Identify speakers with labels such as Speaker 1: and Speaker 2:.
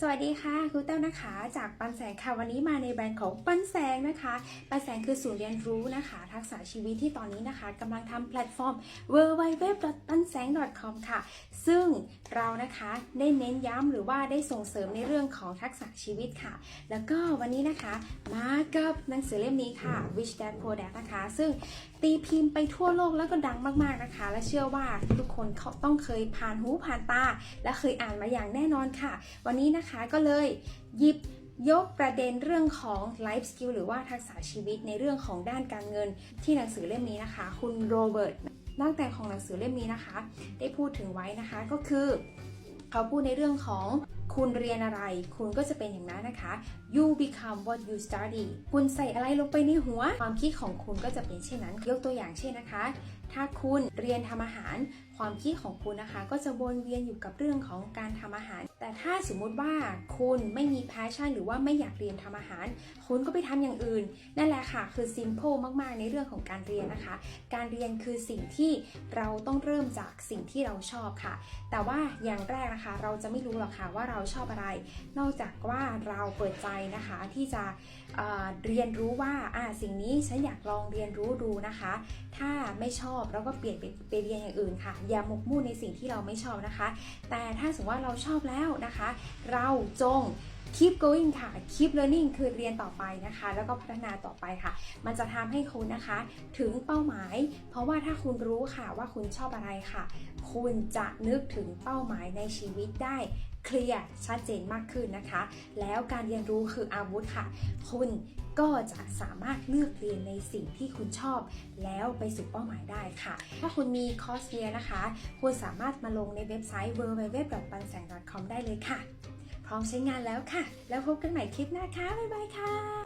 Speaker 1: สวัสดีค่ะครูเต้านะคะ จากปันแสงค่ะวันนี้มาในแบรนด์ของปันแสงนะคะ ปันแสงคือศูนย์เรียนรู้นะคะ ทักษะชีวิตที่ตอนนี้นะคะกำลังทำแพลตฟอร์ม w w w p a n s a n g c o m ค่ะ ซึ่งเรานะคะได้เน้นย้ำหรือว่าได้ส่งเสริมในเรื่องของทักษะชีวิตค่ะ แล้วก็วันนี้นะคะมากับหนังสือเล่มนี้ค่ะ Rich Dad Poor Dad นะคะ ซึ่งตีพิมพ์ไปทั่วโลกแล้วก็ดังมากๆนะคะ และเชื่อว่าทุกคนเขาต้องเคยผ่านหูผ่านตา และเคยอ่านมาอย่างแน่นอนค่ะ วันนี้นะคะก็เลยหยิบยกประเด็นเรื่องของ life skill หรือว่าทักษะชีวิตในเรื่องของด้านการเงินที่หนังสือเล่มนี้นะคะ คุณโรเบิร์ตนักแต่งของหนังสือเล่มนี้นะคะ ได้พูดถึงไว้นะคะก็คือ เขาพูดในเรื่องของคุณเรียนอะไร คุณก็จะเป็นอย่างนั้นนะคะ you become what you study คุณใส่อะไรลงไปในหัว ความคิดของคุณก็จะเป็นเช่นนั้น ยกตัวอย่างเช่นนะคะถ้าคุณเรียนทำอาหาร ความคิดของคุณนะคะ ก็จะวนเวียนอยู่กับเรื่องของการทำอาหาร แต่ถ้าสมมติว่าคุณไม่มี passion หรือว่าไม่อยากเรียนทำอาหาร คุณก็ไปทำอย่างอื่น นั่นแหละค่ะ คือ simple มาก ๆ ในเรื่องของการเรียนนะคะ การเรียนคือสิ่งที่เราต้องเริ่มจากสิ่งที่เราชอบค่ะ แต่ว่าอย่างแรกนะคะ เราจะไม่รู้หรอกค่ะว่าเราชอบอะไร นอกจากว่าเราเปิดใจนะคะที่จะเเรียนรู้ว่าอ่าสิ่งนี้ฉันอยากลองเรียนรู้ดูนะคะ ถ้าไม่ชอบเราก็เปลี่ยนไปไปเรียนอย่างอื่นค่ะ อย่าหมกมุ่นในสิ่งที่เราไม่ชอบนะคะ แต่ถ้าสมมติว่าเราชอบแล้วนะคะ เราจง keep going ค่ะ keep learning คือเรียนต่อไปนะคะ แล้วก็พัฒนาต่อไปค่ะ มันจะทำให้คุณนะคะ ถึงเป้าหมาย เพราะว่าถ้าคุณรู้ค่ะว่าคุณชอบอะไรค่ะ คุณจะนึกถึงเป้าหมายในชีวิตได้เคลียร์ชัดเจนมากขึ้นนะคะ แล้วการเรียนรู้คืออาวุธค่ะ คุณก็จะสามารถเลือกเรียนในสิ่งที่คุณชอบ แล้วไปสู่เป้าหมายได้ค่ะ ถ้าคุณมีคอร์สเรียนนะคะ คุณสามารถมาลงในเว็บไซต์ www.pansang.com ได้เลยค่ะ พร้อมใช้งานแล้วค่ะ แล้วพบกันใหม่คลิปหน้าค่ะ บ๊ายบายค่ะ